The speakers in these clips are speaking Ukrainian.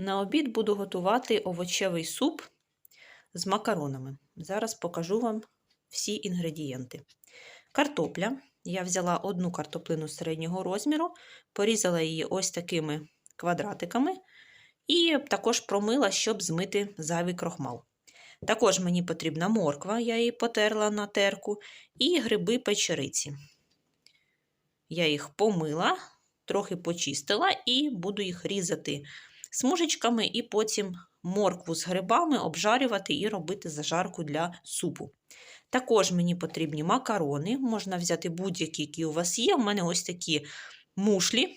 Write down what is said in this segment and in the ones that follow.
На обід буду готувати овочевий суп з макаронами. Зараз покажу вам всі інгредієнти. Картопля. Я взяла одну картоплину середнього розміру, порізала її ось такими квадратиками і також промила, щоб змити зайвий крохмал. Також мені потрібна морква, я її потерла на терку, і гриби печериці. Я їх помила, трохи почистила і буду їх різати смужечками, і потім моркву з грибами обжарювати і робити зажарку для супу. Також мені потрібні макарони, можна взяти будь-які, які у вас є. У мене ось такі мушлі.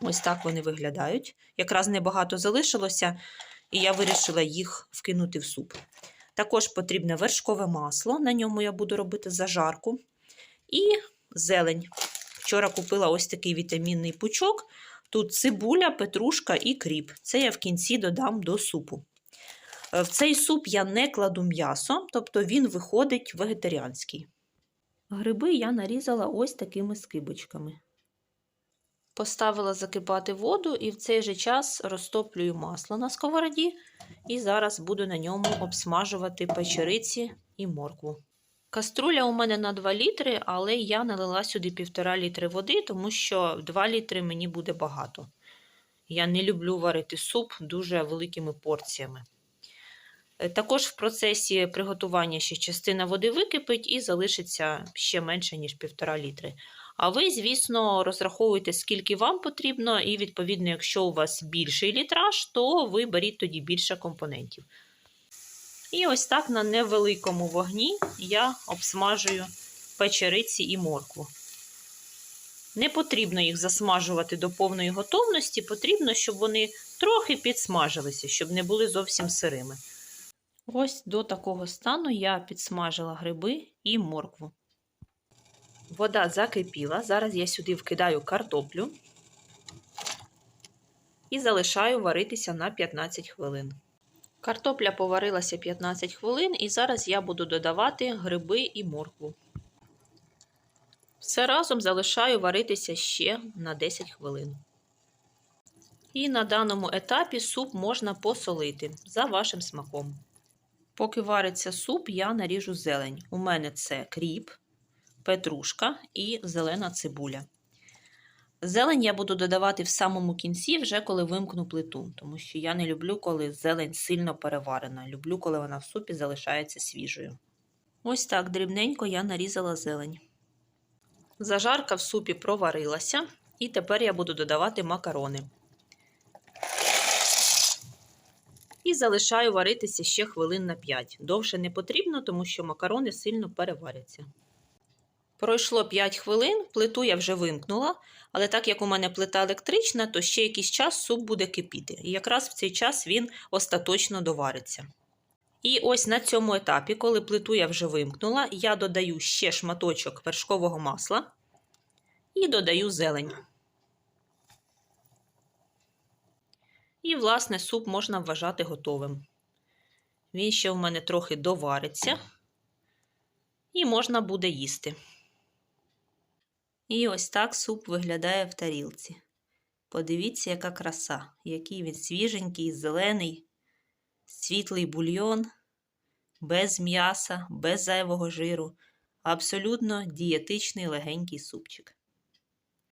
Ось так вони виглядають. Якраз небагато залишилося, і я вирішила їх вкинути в суп. Також потрібне вершкове масло, на ньому я буду робити зажарку. І зелень. Вчора купила ось такий вітамінний пучок. Тут цибуля, петрушка і кріп. Це я в кінці додам до супу. В цей суп я не кладу м'ясо, тобто він виходить вегетаріанський. Гриби я нарізала ось такими скибочками. Поставила закипати воду і в цей же час розтоплюю масло на сковороді, і зараз буду на ньому обсмажувати печериці і моркву. Каструля у мене на 2 літри, але я налила сюди 1,5 літри води, тому що 2 літри мені буде багато. Я не люблю варити суп дуже великими порціями. Також в процесі приготування ще частина води википить і залишиться ще менше, ніж 1,5 літри. А ви, звісно, розраховуєте, скільки вам потрібно, і, відповідно, якщо у вас більший літраж, то ви беріть тоді більше компонентів. І ось так на невеликому вогні я обсмажую печериці і моркву. Не потрібно їх засмажувати до повної готовності, потрібно, щоб вони трохи підсмажилися, щоб не були зовсім сирими. Ось до такого стану я підсмажила гриби і моркву. Вода закипіла. Зараз я сюди вкидаю картоплю і залишаю варитися на 15 хвилин. Картопля поварилася 15 хвилин, і зараз я буду додавати гриби і моркву. Все разом залишаю варитися ще на 10 хвилин. І на даному етапі суп можна посолити за вашим смаком. Поки вариться суп, я наріжу зелень. У мене це кріп, петрушка і зелена цибуля. Зелень я буду додавати в самому кінці, вже коли вимкну плиту, тому що я не люблю, коли зелень сильно переварена. Люблю, коли вона в супі залишається свіжою. Ось так дрібненько я нарізала зелень. Зажарка в супі проварилася, і тепер я буду додавати макарони. І залишаю варитися ще хвилин на 5. Довше не потрібно, тому що макарони сильно переваряться. Пройшло 5 хвилин, плиту я вже вимкнула, але так як у мене плита електрична, то ще якийсь час суп буде кипіти. І якраз в цей час він остаточно довариться. І ось на цьому етапі, коли плиту я вже вимкнула, я додаю ще шматочок вершкового масла і додаю зелень. І, власне, суп можна вважати готовим. Він ще в мене трохи довариться, і можна буде їсти. І ось так суп виглядає в тарілці. Подивіться, яка краса, який він свіженький, зелений, світлий бульйон, без м'яса, без зайвого жиру, абсолютно дієтичний легенький супчик.